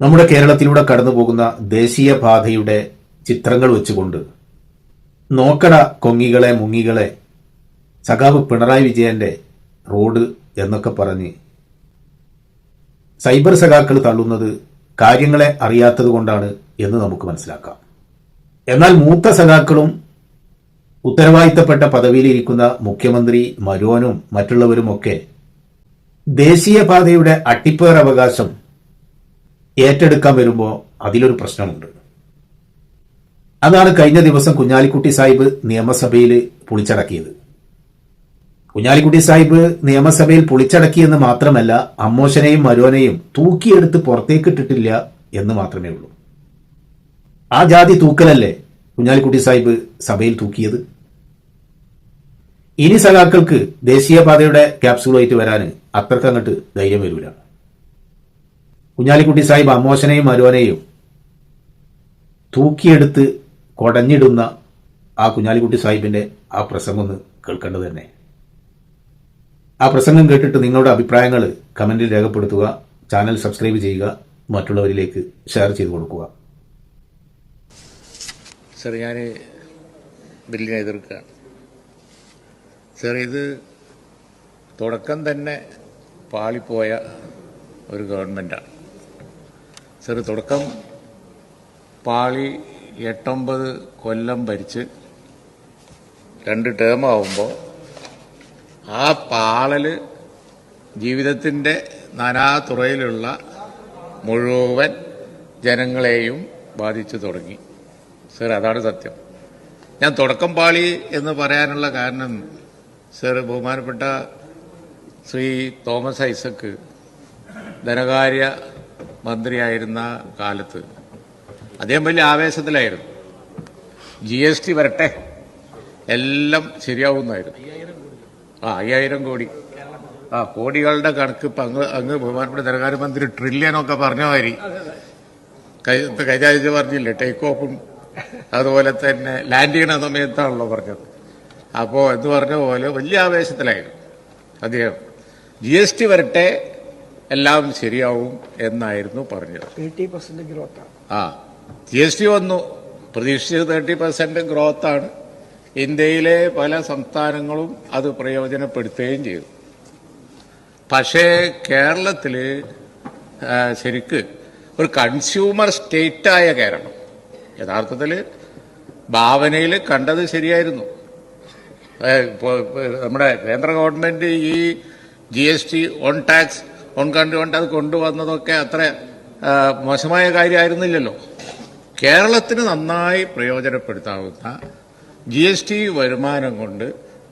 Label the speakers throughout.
Speaker 1: നമ്മുടെ കേരളത്തിലൂടെ കടന്നു പോകുന്ന ദേശീയ പാതയുടെ ചിത്രങ്ങൾ വെച്ചുകൊണ്ട് നോക്കട കൊങ്ങികളെ മുങ്ങികളെ സഖാവ് പിണറായി വിജയന്റെ റോഡ് എന്നൊക്കെ പറഞ്ഞ് സൈബർ സഖാക്കൾ തള്ളുന്നത് കാര്യങ്ങളെ അറിയാത്തത് കൊണ്ടാണ് എന്ന് നമുക്ക് മനസ്സിലാക്കാം. എന്നാൽ മൂത്ത സഖാക്കളും ഉത്തരവാദിത്തപ്പെട്ട പദവിയിലിരിക്കുന്ന മുഖ്യമന്ത്രി മരോനും മറ്റുള്ളവരുമൊക്കെ ദേശീയപാതയുടെ അട്ടിപ്പേർ അവകാശം ഏറ്റെടുക്കാൻ വരുമ്പോൾ അതിലൊരു പ്രശ്നമുണ്ട്. അതാണ് കഴിഞ്ഞ ദിവസം കുഞ്ഞാലിക്കുട്ടി സാഹിബ് നിയമസഭയിൽ പൊളിച്ചടക്കിയത്. കുഞ്ഞാലിക്കുട്ടി സാഹിബ് നിയമസഭയിൽ പൊളിച്ചടക്കിയെന്ന് മാത്രമല്ല അമ്മോശനെയും മരോനെയും തൂക്കിയെടുത്ത് പുറത്തേക്ക് ഇട്ടിട്ടില്ല എന്ന് മാത്രമേ ഉള്ളൂ. ആ ജാതി തൂക്കലല്ലേ കുഞ്ഞാലിക്കുട്ടി സാഹിബ് സഭയിൽ തൂക്കിയത്? ഇനി സഖാക്കൾക്ക് ദേശീയപാതയുടെ ക്യാപ്സൂളായിട്ട് വരാൻ അത്രക്കങ്ങട്ട് ധൈര്യം വരൂല. കുഞ്ഞാലിക്കുട്ടി സാഹിബ് അമോശനെയും മരോനെയും തൂക്കിയെടുത്ത് കൊടഞ്ഞിടുന്ന ആ കുഞ്ഞാലിക്കുട്ടി സാഹിബിന്റെ ആ പ്രസംഗം ഒന്ന് കേൾക്കേണ്ടത് തന്നെ. ആ പ്രസംഗം കേട്ടിട്ട് നിങ്ങളുടെ അഭിപ്രായങ്ങൾ കമന്റിൽ രേഖപ്പെടുത്തുക ചാനൽ സബ്സ്ക്രൈബ് ചെയ്യുക മറ്റുള്ളവരിലേക്ക് ഷെയർ ചെയ്തു കൊടുക്കുക.
Speaker 2: സർ ഞാൻ ബില്ലിനെ എതിർക്കുകയാണ്. സർ ഇത് തുടക്കം തന്നെ പാളിപ്പോയ ഒരു ഗവൺമെന്റാണ് സർ തുടക്കം. പാളി എട്ടൊമ്പത് കൊല്ലം ഭരിച്ച് രണ്ട് ടേം ആവുമ്പോൾ ആ പാളൽ ജീവിതത്തിന്റെ നാനാതുറയിലുള്ള മുഴുവൻ ജനങ്ങളെയും ബാധിച്ചു തുടങ്ങി. സർ അതാണ് സത്യം. ഞാൻ തുടക്കം പാളി എന്ന് പറയാനുള്ള കാരണം സർ ബഹുമാനപ്പെട്ട ശ്രീ തോമസ് ഐസക്ക് ധനകാര്യ മന്ത്രിയായിരുന്ന കാലത്ത്. അദ്ദേഹം വലിയ ആവേശത്തിലായിരുന്നു. ജി എസ് ടി വരട്ടെ. എല്ലാം ശരിയാവുന്നായിരുന്നു. ആ അയ്യായിരം കോടി. ആ കോടികളുടെ കണക്ക് ഇപ്പം അങ്ങ് അങ്ങ് ബഹുമാനപ്പെട്ട ധനകാര്യമന്ത്രി ട്രില്യനൊക്കെ പറഞ്ഞ മാതിരി. കൈ- കഴിഞ്ഞ ആഴ്ച പറഞ്ഞില്ലേ ടേക്ക് ഓഫും അതുപോലെ തന്നെ ലാൻഡ് ചെയ്യണ സമയത്താണല്ലോ പറഞ്ഞത്. അപ്പോൾ എന്ന് പറഞ്ഞ പോലെ വലിയ ആവേശത്തിലായിരുന്നു അദ്ദേഹം. ജി എസ് ടി വരട്ടെ എല്ലാം ശരിയാവും എന്നായിരുന്നു പറഞ്ഞത്.
Speaker 3: തേർട്ടി പെർസെന്റ് ഗ്രോത്ത്
Speaker 2: ആ ജി എസ് ടി വന്നു. പ്രതീക്ഷിച്ചത് തേർട്ടി പെർസെന്റ് ഗ്രോത്താണ് ഇന്ത്യയിലെ പല സംസ്ഥാനങ്ങളും അത് പ്രയോജനപ്പെടുത്തുകയും ചെയ്തു. പക്ഷേ കേരളത്തിൽ ശരിക്ക് ഒരു കൺസ്യൂമർ സ്റ്റേറ്റായ കേരളം. യഥാർത്ഥത്തിൽ ഭാവനയിൽ കണ്ടത് ശരിയായിരുന്നു. നമ്മുടെ കേന്ദ്ര ഗവൺമെന്റ് ഈ G S T one tax one country കൊണ്ട് അത് കൊണ്ടുവന്നതൊക്കെ അത്ര മോശമായ കാര്യമായിരുന്നില്ലല്ലോ. കേരളത്തിന് നന്നായി പ്രയോജനപ്പെടുത്താവുന്ന ജി എസ് ടി വരുമാനം കൊണ്ട്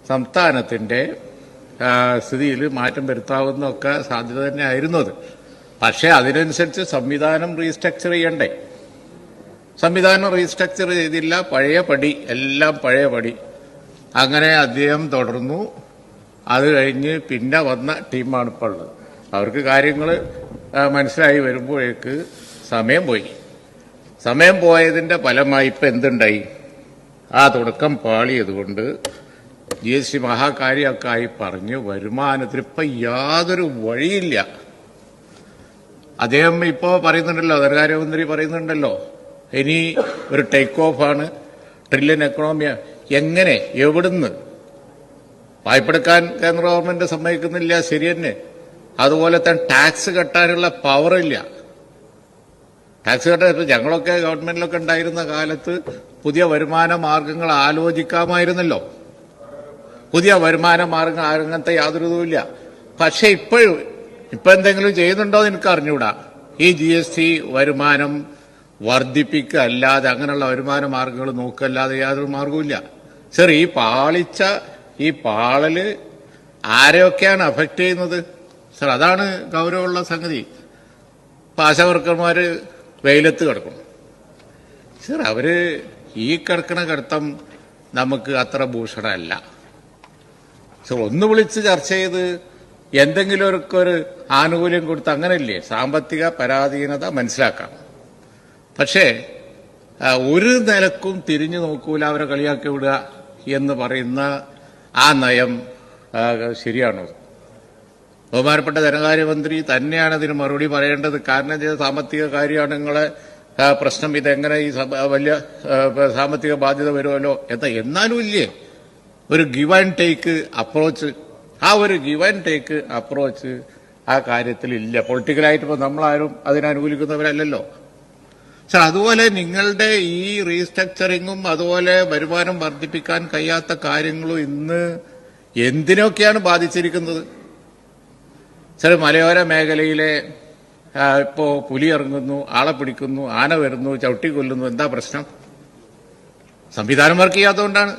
Speaker 2: സംസ്ഥാനത്തിന്റെ സ്ഥിതിയിൽ മാറ്റം വരുത്താവുന്ന ഒക്കെ സാധ്യത തന്നെ അത് പക്ഷേ അതിനനുസരിച്ച് സംവിധാനം റീസ്ട്രക്ചർ ചെയ്യണ്ടേ? സംവിധാനം റീസ്ട്രക്ചർ ചെയ്തില്ല പഴയ പടി എല്ലാം പഴയ പടി. അങ്ങനെ അദ്ദേഹം തുടർന്നു. അത് കഴിഞ്ഞ് പിന്നെ വന്ന ടീമാണ് ഇപ്പോൾ ഉള്ളത്. അവർക്ക് കാര്യങ്ങൾ മനസ്സിലായി വരുമ്പോഴേക്ക് സമയം പോയി. സമയം പോയതിന്റെ ഫലമായി ഇപ്പം എന്തുണ്ടായി? ആ തുടക്കം പാളിയതുകൊണ്ട് ജി എസ് ടി മഹാകാര്യക്കായി പറഞ്ഞ് വരുമാനത്തിന് ഇപ്പം യാതൊരു വഴിയില്ല. അദ്ദേഹം ഇപ്പോ പറയുന്നുണ്ടല്ലോ ധനകാര്യമന്ത്രി പറയുന്നുണ്ടല്ലോ ഇനി ഒരു ടേക്ക് ഓഫ് ആണ് ട്രില്യൺ എക്കണോമിയ എങ്ങനെ എവിടുന്ന്? വായ്പെടുക്കാൻ കേന്ദ്ര ഗവൺമെന്റ് സമ്മതിക്കുന്നില്ല ശരി തന്നെ. അതുപോലെ തന്നെ ടാക്സ് കെട്ടാനുള്ള പവറില്ല ടാക്സ് കെട്ടാൻ ഇപ്പൊ ഞങ്ങളൊക്കെ ഗവൺമെന്റിലൊക്കെ ഉണ്ടായിരുന്ന കാലത്ത് പുതിയ വരുമാന മാർഗങ്ങൾ ആലോചിക്കാമായിരുന്നല്ലോ. പുതിയ വരുമാന മാർഗം അങ്ങനത്തെ യാതൊരു ഇതുമില്ല പക്ഷെ ഇപ്പോഴും ഇപ്പൊ എന്തെങ്കിലും ചെയ്യുന്നുണ്ടോ എന്ന് എനിക്ക് അറിഞ്ഞൂടാ. ഈ ജി എസ് ടി വരുമാനം വർദ്ധിപ്പിക്കുക അല്ലാതെ അങ്ങനെയുള്ള വരുമാന മാർഗങ്ങൾ നോക്കല്ലാതെ യാതൊരു മാർഗവുമില്ല സർ ഈ പാളിച്ച ഈ പാളൽ ആരെയൊക്കെയാണ് അഫക്ട് ചെയ്യുന്നത്? സർ അതാണ് ഗൗരവമുള്ള സംഗതി. ഇപ്പൊ വെയിലത്ത് കിടക്കണം സർ അവർ ഈ കിടക്കണ കിടത്തം നമുക്ക് അത്ര ഭൂഷണമല്ല. സോ ഒന്ന് വിളിച്ച് ചർച്ച ചെയ്ത് എന്തെങ്കിലും ഒരു ആനുകൂല്യം കൊടുത്ത് അങ്ങനെയല്ലേ സാമ്പത്തിക പരാധീനത മനസ്സിലാക്കാം. പക്ഷേ ഒരു നിലക്കും തിരിഞ്ഞു നോക്കൂല അവരെ കളിയാക്കി വിടുക എന്ന് പറയുന്ന ആ നയം ശരിയാണോ? ബഹുമാനപ്പെട്ട ധനകാര്യമന്ത്രി തന്നെയാണ് അതിന് മറുപടി പറയേണ്ടത്. കാരണം ചെയ്ത സാമ്പത്തിക ആ, പ്രശ്നം. ഇതെങ്ങനെ ഈ വലിയ സാമ്പത്തിക ബാധ്യത വരുമല്ലോ? എന്താ എന്നാലും ഇല്ലേ? ഒരു ഗിവ് ആൻഡ് ടേക്ക് അപ്രോച്ച് ആ ഒരു ഗിവ് ആൻഡ് ടേക്ക് അപ്രോച്ച് ആ കാര്യത്തിൽ ഇല്ല. പൊളിറ്റിക്കലായിട്ട് ഇപ്പോൾ നമ്മളാരും അതിനനുകൂലിക്കുന്നവരല്ലോ സർ അതുപോലെ നിങ്ങളുടെ ഈ റീസ്ട്രക്ചറിങ്ങും അതുപോലെ വരുമാനം വർദ്ധിപ്പിക്കാൻ കഴിയാത്ത കാര്യങ്ങളും ഇന്ന് എന്തിനൊക്കെയാണ് ബാധിച്ചിരിക്കുന്നത്? സർ മലയോര മേഖലയിലെ ഇപ്പോൾ ഇപ്പോ പുലി ഇറങ്ങുന്നു ആളെ പിടിക്കുന്നു ആന വരുന്നു ചവിട്ടി കൊല്ലുന്നു എന്താ പ്രശ്നം? സംവിധാനം വർക്ക് ചെയ്യാത്തതുകൊണ്ടാണ്.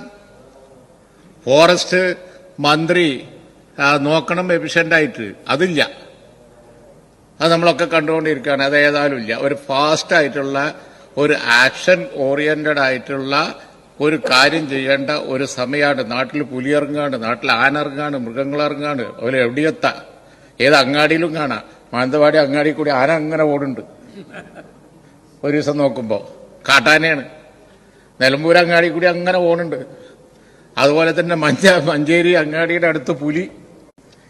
Speaker 2: ഫോറസ്റ്റ് മന്ത്രി നോക്കണം എഫിഷ്യന്റ് ആയിട്ട് അതില്ല. അത് നമ്മളൊക്കെ കണ്ടുകൊണ്ടിരിക്കുകയാണ്. അത് ഏതായാലും ഇല്ല. ഒരു ഫാസ്റ്റ് ആയിട്ടുള്ള ഒരു ആക്ഷൻ ഓറിയന്റഡ് ആയിട്ടുള്ള ഒരു കാര്യം ചെയ്യേണ്ട ഒരു സമയമാണ്. നാട്ടിൽ പുലി ഇറങ്ങാണ്ട് നാട്ടിൽ ആന ആനിറങ്ങാണ് മൃഗങ്ങളിറങ്ങാണ് അതുപോലെ എവിടെയെത്താ? ഏത് അങ്ങാടിയിലും കാണാം. മാനന്തവാടി അങ്ങാടി കൂടി ആന അങ്ങനെ ഓടുണ്ട്. ഒരു ദിവസം നോക്കുമ്പോൾ കാട്ടാനയാണ്. നിലമ്പൂർ അങ്ങാടി കൂടി അങ്ങനെ ഓടുണ്ട്. അതുപോലെ തന്നെ മഞ്ച മഞ്ചേരി അങ്ങാടിയുടെ അടുത്ത് പുലി.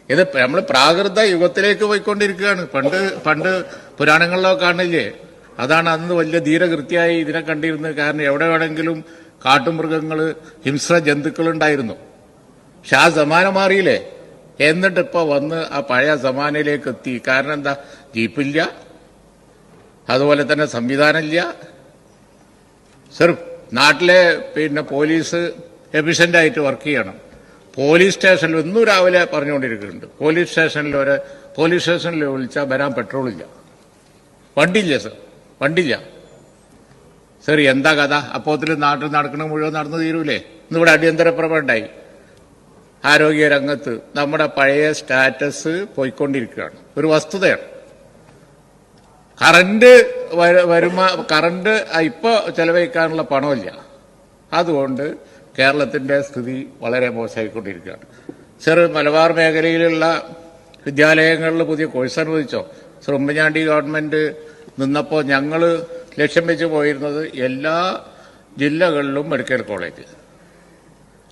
Speaker 2: ഇത് നമ്മൾ പ്രാകൃത യുഗത്തിലേക്ക് പോയിക്കൊണ്ടിരിക്കുകയാണ്. പണ്ട് പണ്ട് പുരാണങ്ങളിലൊക്കെ കാണില്ലേ? അതാണ് അന്ന് വലിയ ധീരകൃത്യായി ഇതിനെ കണ്ടിരുന്നത്. കാരണം എവിടെ വേണമെങ്കിലും കാട്ടുമൃഗങ്ങൾ ഹിംസ്ര ജന്തുക്കളുണ്ടായിരുന്നു. പക്ഷെ ആ സമാനം മാറിയില്ലേ? എന്നിട്ട് ഇപ്പൊ വന്ന് ആ പഴയ സമാനയിലേക്ക് എത്തി. കാരണം എന്താ? ജീപ്പില്ല. അതുപോലെ തന്നെ സംവിധാനമില്ല. സെർഫ് നാട്ടിലെ പിന്നെ പോലീസ് എഫിഷ്യന്റ് ആയിട്ട് വർക്ക് ചെയ്യണം. പോലീസ് സ്റ്റേഷനിൽ ഇന്നും രാവിലെ പറഞ്ഞുകൊണ്ടിരിക്കുന്നുണ്ട്. പോലീസ് സ്റ്റേഷനിൽ ഒരു പോലീസ് സ്റ്റേഷനിൽ വിളിച്ചാൽ വരാൻ പെട്രോളില്ല വണ്ടിയില്ല സർ. വണ്ടിയില്ല. സർ എന്താ കഥ? അപ്പോത്തിൽ നാട്ടിൽ നടക്കണ മുഴുവൻ നടന്നു തീരൂലേ? ഇന്നിവിടെ അടിയന്തര പ്രഭ ഉണ്ടായി. ആരോഗ്യ രംഗത്ത് നമ്മുടെ പഴയ സ്റ്റാറ്റസ് പോയിക്കൊണ്ടിരിക്കുകയാണ്. ഒരു വസ്തുതയാണ്. കറണ്ട് വരുമ കറണ്ട് ഇപ്പൊ ചെലവഴിക്കാനുള്ള പണമില്ല. അതുകൊണ്ട് കേരളത്തിന്റെ സ്ഥിതി വളരെ മോശമായിക്കൊണ്ടിരിക്കുകയാണ്. ചെറു മലബാർ മേഖലയിലുള്ള വിദ്യാലയങ്ങളിൽ പുതിയ കോഴ്സ് അനുവദിച്ചോ? സർ ഉമ്മൻചാണ്ടി ഗവൺമെന്റ് നിന്നപ്പോൾ ഞങ്ങൾ ലക്ഷ്യം വെച്ച് പോയിരുന്നത് എല്ലാ ജില്ലകളിലും മെഡിക്കൽ കോളേജ്.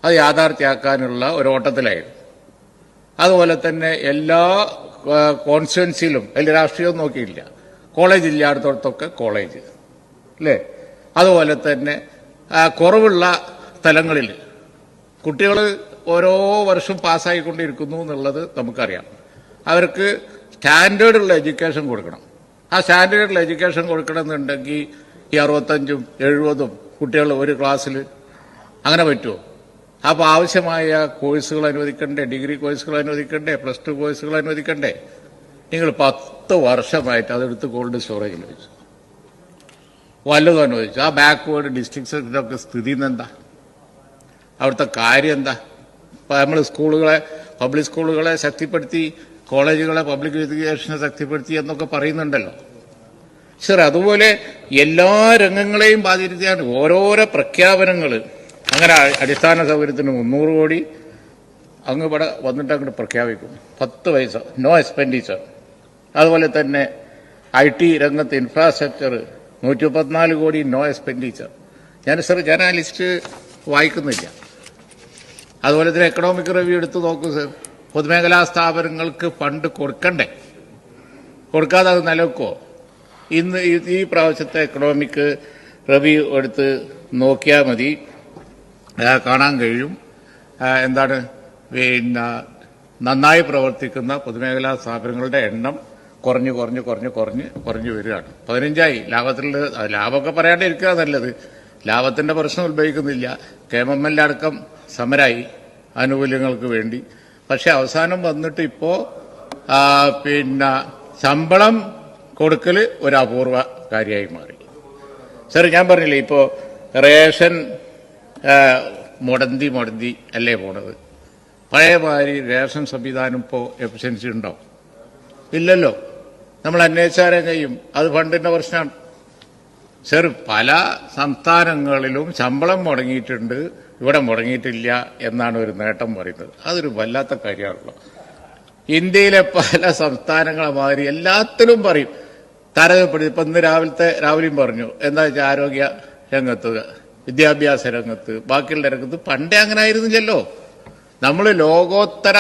Speaker 2: അത് യാഥാർത്ഥ്യമാക്കാനുള്ള ഒരു ഓട്ടത്തിലായിരുന്നു അതുപോലെ തന്നെ എല്ലാ കോൺസ്റ്റുവൻസിയിലും അതിൽ രാഷ്ട്രീയവും നോക്കിയില്ല. കോളേജ് ഇല്ലാത്തടത്തൊക്കെ കോളേജ്. അല്ലേ? അതുപോലെ തന്നെ കുറവുള്ള സ്ഥലങ്ങളിൽ കുട്ടികൾ ഓരോ വർഷം പാസ്സായിക്കൊണ്ടിരിക്കുന്നു എന്നുള്ളത് നമുക്കറിയാം. അവർക്ക് സ്റ്റാൻഡേർഡുള്ള എഡ്യൂക്കേഷൻ കൊടുക്കണം. ആ സ്റ്റാൻഡേർഡുള്ള എഡ്യൂക്കേഷൻ കൊടുക്കണമെന്നുണ്ടെങ്കിൽ ഈ അറുപത്തഞ്ചും എഴുപതും കുട്ടികൾ ഒരു ക്ലാസ്സിൽ അങ്ങനെ പറ്റുമോ? അപ്പോൾ ആവശ്യമായ കോഴ്സുകൾ അനുവദിക്കണ്ടേ? ഡിഗ്രി കോഴ്സുകൾ അനുവദിക്കണ്ടേ? പ്ലസ് ടു കോഴ്സുകൾ അനുവദിക്കണ്ടേ? നിങ്ങൾ പത്ത് വർഷമായിട്ട് അതെടുത്ത് കോൾഡ് സ്റ്റോറേജിൽ വെച്ചു. വല്ലതും അനുവദിച്ചു. ആ ബാക്ക്വേർഡ് ഡിസ്ട്രിക്ട്സിനൊക്കെ സ്ഥിതി എന്താ അവിടുത്തെ കാര്യം എന്താ? ഇപ്പം നമ്മൾ സ്കൂളുകളെ പബ്ലിക് സ്കൂളുകളെ ശക്തിപ്പെടുത്തി കോളേജുകളെ പബ്ലിക് എഡ്യൂക്കേഷനെ ശക്തിപ്പെടുത്തി എന്നൊക്കെ പറയുന്നുണ്ടല്ലോ. സർ അതുപോലെ എല്ലാ രംഗങ്ങളെയും ബാധിക്കുകയാണ് ഓരോരോ പ്രഖ്യാപനങ്ങൾ അങ്ങനെ അടിസ്ഥാന സൗകര്യത്തിന് മുന്നൂറ് കോടി അങ്ങ് ഇവിടെ വന്നിട്ട് അങ്ങോട്ട് പ്രഖ്യാപിക്കും. പത്ത് പൈസ നോ എക്സ്പെൻഡിച്ചർ അതുപോലെ തന്നെ ഐ ടി രംഗത്ത് ഇൻഫ്രാസ്ട്രക്ചർ നൂറ്റി മുപ്പത്തിനാല് കോടി നോ എക്സ്പെൻഡിച്ചർ ഞാൻ സർ ഞാൻ വായിക്കുന്നില്ല. അതുപോലെ തന്നെ എക്കണോമിക് റിവ്യൂ എടുത്ത് നോക്കൂ സർ പൊതുമേഖലാ സ്ഥാപനങ്ങൾക്ക് ഫണ്ട് കൊടുക്കണ്ടേ? കൊടുക്കാതെ അത് നിലക്കോ ഇന്ന് ഈ- പ്രാവശ്യത്തെ എക്കണോമിക് റിവ്യൂ എടുത്ത് നോക്കിയാൽ മതി. കാണാൻ കഴിയും. എന്താണ്? പിന്നെ നന്നായി പ്രവർത്തിക്കുന്ന പൊതുമേഖലാ സ്ഥാപനങ്ങളുടെ എണ്ണം കുറഞ്ഞ് കുറഞ്ഞ് കുറഞ്ഞ് കുറഞ്ഞ് കുറഞ്ഞു വരികയാണ്. പതിനഞ്ചായി. ലാഭത്തിൽ ലാഭമൊക്കെ പറയാണ്ടിരിക്കുക നല്ലത്. ലാഭത്തിന്റെ പ്രശ്നം ഉത്ഭവിക്കുന്നില്ല. കെ എം എൽ അടക്കം സമരായി ആനുകൂല്യങ്ങൾക്ക് വേണ്ടി. പക്ഷെ അവസാനം വന്നിട്ട് ഇപ്പോ പിന്നെ ശമ്പളം കൊടുക്കൽ ഒരു അപൂർവ കാര്യമായി മാറി. സാർ ഞാൻ പറഞ്ഞില്ലേ ഇപ്പോ റേഷൻ മുടന്തി മുടന്തി അല്ലേ പോണത്? പഴയ മാതിരി റേഷൻ സംവിധാനം ഇപ്പോൾ എഫിഷ്യൻസി ഉണ്ടോ ഇല്ലല്ലോ. നമ്മൾ അന്വേഷിച്ചാലേ ചെയ്യും. അത് ഫണ്ടിന്റെ പ്രശ്നമാണ് ചെറു പല സംസ്ഥാനങ്ങളിലും ശമ്പളം മുടങ്ങിയിട്ടുണ്ട്. ഇവിടെ മുടങ്ങിയിട്ടില്ല എന്നാണ് ഒരു നേട്ടം പറയുന്നത്. അതൊരു വല്ലാത്ത കാര്യമാണല്ലോ. ഇന്ത്യയിലെ പല സംസ്ഥാനങ്ങളെ മാതിരി എല്ലാത്തിലും പറയും. താരതമ്യപ്പെടുത്തി ഇപ്പൊ ഇന്ന് രാവിലത്തെ രാവിലെയും പറഞ്ഞു. എന്താ വെച്ചാൽ ആരോഗ്യ രംഗത്ത് വിദ്യാഭ്യാസ രംഗത്ത് ബാക്കിയുള്ള രംഗത്ത് പണ്ടേ അങ്ങനെ ആയിരുന്നില്ലല്ലോ നമ്മൾ ലോകോത്തര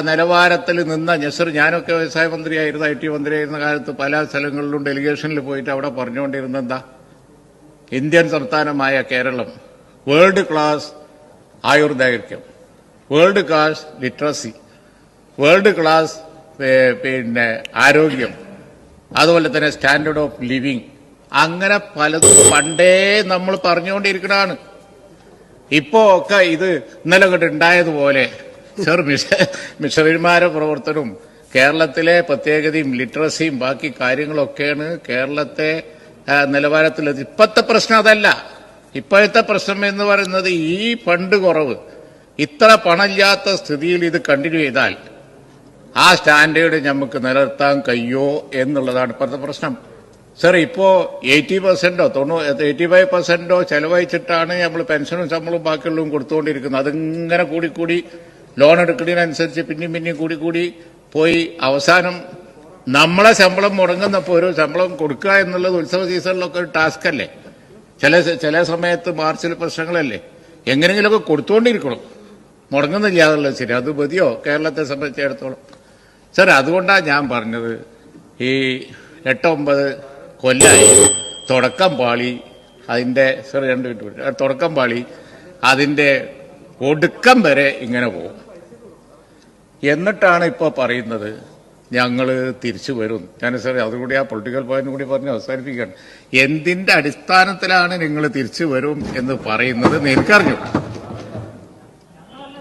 Speaker 2: നിലവാരത്തിൽ നിന്ന നസർ ഞാനൊക്കെ വ്യവസായ മന്ത്രിയായിരുന്നു ഐ ടി മന്ത്രിയായിരുന്ന കാലത്ത് പല സ്ഥലങ്ങളിലും ഡെലിഗേഷനിൽ പോയിട്ട് അവിടെ പറഞ്ഞുകൊണ്ടിരുന്ന എന്താ ഇന്ത്യൻ സംസ്ഥാനമായ Keralam world class ആയുർദൈർഘ്യം world class literacy world class പിന്നെ ആരോഗ്യം അതുപോലെ തന്നെ സ്റ്റാൻഡേർഡ് ഓഫ് ലിവിങ് അങ്ങനെ പലതും പണ്ടേ നമ്മൾ പറഞ്ഞുകൊണ്ടിരിക്കണാണ് ഇപ്പോ ഒക്കെ ഇത് ഇന്നലെ കണ്ട് ഉണ്ടായതുപോലെ സർ മിഷ മിഷണറിമാരുടെ പ്രവർത്തനവും കേരളത്തിലെ പ്രത്യേകതയും ലിറ്ററസിയും ബാക്കി കാര്യങ്ങളൊക്കെയാണ് കേരളത്തെ നിലവാരത്തിലെത്തി ഇപ്പോഴത്തെ പ്രശ്നം അതല്ല. ഇപ്പോഴത്തെ പ്രശ്നം എന്ന് പറയുന്നത് ഈ ഫണ്ട് കുറവ്. ഇത്ര പണമില്ലാത്ത സ്ഥിതിയിൽ ഇത് കണ്ടിന്യൂ ചെയ്താൽ ആ സ്റ്റാൻഡേർഡ് നമുക്ക് നിലനിർത്താൻ കഴിയോ എന്നുള്ളതാണ് ഇപ്പോഴത്തെ പ്രശ്നം. സർ ഇപ്പോ എയ്റ്റി പെർസെന്റോ തൊണ്ണൂ എയ്റ്റി ഫൈവ് പെർസെന്റോ ചെലവഴിച്ചിട്ടാണ് നമ്മൾ പെൻഷനും ശമ്പളവും ബാക്കിയുള്ളതും കൊടുത്തുകൊണ്ടിരിക്കുന്നത് അതിങ്ങനെ കൂടി കൂടി ലോൺ എടുക്കുന്നതിനനുസരിച്ച് പിന്നെയും പിന്നെയും കൂടി പോയി അവസാനം നമ്മളെ ശമ്പളം മുടങ്ങുന്നപ്പോൾ ഒരു ശമ്പളം കൊടുക്കുക എന്നുള്ളത് ഉത്സവ സീസണിലൊക്കെ ഒരു ടാസ്ക് അല്ലേ ചില ചില സമയത്ത് മാർച്ചിൽ പ്രശ്നങ്ങളല്ലേ? എങ്ങനെയെങ്കിലുമൊക്കെ കൊടുത്തുകൊണ്ടിരിക്കണം മുടങ്ങുന്നില്ല എന്നുള്ളത് ശരി. അത് മതിയോ? കേരളത്തെ സംബന്ധിച്ചിടത്തോളം. സാർ അതുകൊണ്ടാണ് ഞാൻ പറഞ്ഞത്. ഈ എട്ടൊമ്പത് കൊല്ലായി. തുടക്കം പാളി അതിന്റെ സോറി രണ്ട് മിനിറ്റ്. തുടക്കം പാളി അതിന്റെ ഒടുക്കം വരെ ഇങ്ങനെ പോകും. എന്നിട്ടാണ് ഇപ്പോൾ പറയുന്നത് ഞങ്ങൾ തിരിച്ചു വരും. ഞാൻ സാർ അതുകൂടി ആ പൊളിറ്റിക്കൽ പോയിന്റ് കൂടി പറഞ്ഞ് അവസാനിപ്പിക്കുകയാണ്. എന്തിന്റെ അടിസ്ഥാനത്തിലാണ് നിങ്ങൾ തിരിച്ചു വരും എന്ന് പറയുന്നത് നിനക്കറിഞ്ഞു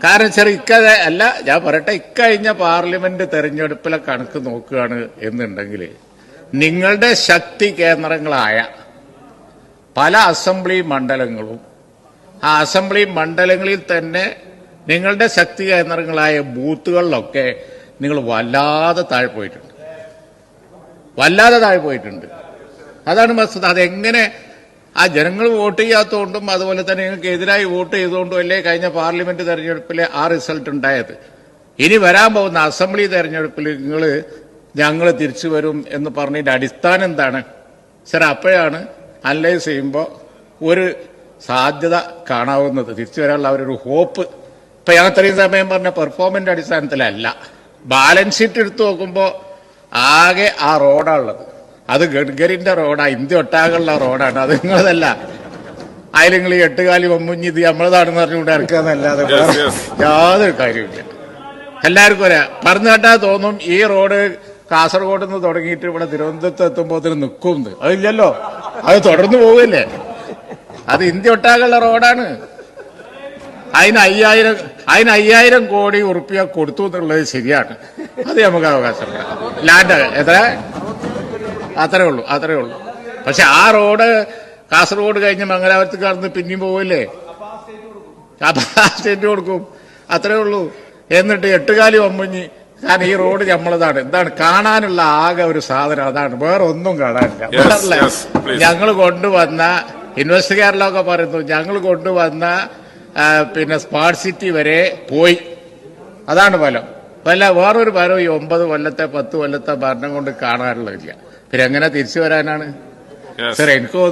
Speaker 2: കാരണം സാർ ഇക്ക അല്ല ഞാൻ പറയട്ടെ ഇക്കഴിഞ്ഞ പാർലമെന്റ് തെരഞ്ഞെടുപ്പിലെ കണക്ക് നോക്കുകയാണ് എന്നുണ്ടെങ്കിൽ നിങ്ങളുടെ ശക്തി കേന്ദ്രങ്ങളായ പല അസംബ്ലി മണ്ഡലങ്ങളും ആ അസംബ്ലി മണ്ഡലങ്ങളിൽ തന്നെ നിങ്ങളുടെ ശക്തി കേന്ദ്രങ്ങളായ ബൂത്തുകളിലൊക്കെ നിങ്ങൾ വല്ലാതെ താഴെ പോയിട്ടുണ്ട്. വല്ലാതെ താഴെ പോയിട്ടുണ്ട്. അതാണ് വസ്തുത അതെങ്ങനെ ആ ജനങ്ങൾ വോട്ട് ചെയ്യാത്തതുകൊണ്ടും അതുപോലെ തന്നെ നിങ്ങൾക്ക് എതിരായി വോട്ട് ചെയ്തുകൊണ്ടും അല്ലേ കഴിഞ്ഞ പാർലമെന്റ് തെരഞ്ഞെടുപ്പിലെ ആ റിസൾട്ട് ഉണ്ടായത്? ഇനി വരാൻ പോകുന്ന അസംബ്ലി തെരഞ്ഞെടുപ്പിൽ നിങ്ങൾ ഞങ്ങൾ തിരിച്ചു വരും എന്ന് പറഞ്ഞതിന്റെ അടിസ്ഥാനം എന്താണ്? സർ അപ്പോഴാണ് അനലൈസ് ചെയ്യുമ്പോൾ ഒരു സാധ്യത കാണാവുന്നത്. തിരിച്ചു വരാനുള്ള അവരൊരു ഹോപ്പ്. ഇപ്പം ഞാൻ ഇത്രയും സമയം പറഞ്ഞ പെർഫോമന്റെ അടിസ്ഥാനത്തിലല്ല. ബാലൻസ് ഷീറ്റ് എടുത്തു നോക്കുമ്പോൾ ആകെ ആ റോഡാണുള്ളത്. അത് ഗഡ്കരിന്റെ റോഡാണ് ഇന്ത്യ ഒട്ടാകുള്ള റോഡാണ്. അത് നിങ്ങളതല്ല. അതിൽ നിങ്ങൾ ഈ എട്ടുകാലി ഒമ്മുഞ്ഞി ഇത് നമ്മളതാണെന്ന് പറഞ്ഞുകൊണ്ട് ഇറക്കാന്നല്ലാതെ യാതൊരു കാര്യമില്ല എല്ലാവർക്കും ഒരാ പറഞ്ഞു കേട്ടാൽ തോന്നും ഈ റോഡ് കാസർഗോഡ് നിന്ന് തുടങ്ങിയിട്ട് ഇവിടെ തിരുവനന്തപുരത്ത് എത്തുമ്പോൾ നിൽക്കും അതില്ലല്ലോ. അത് തുടർന്ന് പോവില്ലേ അത് ഇന്ത്യ ഒട്ടാകുള്ള റോഡാണ്. അതിന് അയ്യായിരം അതിന് അയ്യായിരം കോടി ഉറുപ്പ്യ കൊടുത്തു എന്നുള്ളത് ശരിയാണ്. അത് നമുക്ക് അവകാശം ലാൻഡ് എത്ര? അത്രേ ഉള്ളൂ അത്രേ ഉള്ളൂ. പക്ഷെ ആ റോഡ് കാസർഗോഡ് കഴിഞ്ഞ് മംഗലാപുരത്ത് കടന്ന് പിന്നെയും പോവില്ലേ? സ്റ്റേറ്റ് കൊടുക്കും. അത്രേ ഉള്ളൂ. എന്നിട്ട് എട്ടുകാലി ഒമ്പഞ്ഞി കാരണം ഈ റോഡ് നമ്മളതാണ് എന്താണ്? കാണാനുള്ള ആകെ ഒരു സാധനം. അതാണ്. വേറെ ഒന്നും കാണാനില്ല. ഞങ്ങൾ കൊണ്ടുവന്ന ഇൻവെസ്റ്റ് കേരളമൊക്കെ പറയുന്നു ഞങ്ങൾ കൊണ്ടുവന്ന പിന്നെ സ്മാർട്ട് സിറ്റി വരെ പോയി. അതാണ് ഫലം. വല്ല വേറൊരു ഫലം ഈ ഒമ്പത് കൊല്ലത്തെ പത്ത് കൊല്ലത്തെ ഭരണം കൊണ്ട് കാണാനുള്ളതില്ല. പിന്നെ എങ്ങനെ തിരിച്ചു വരാനാണ്. സാർ എനിക്ക്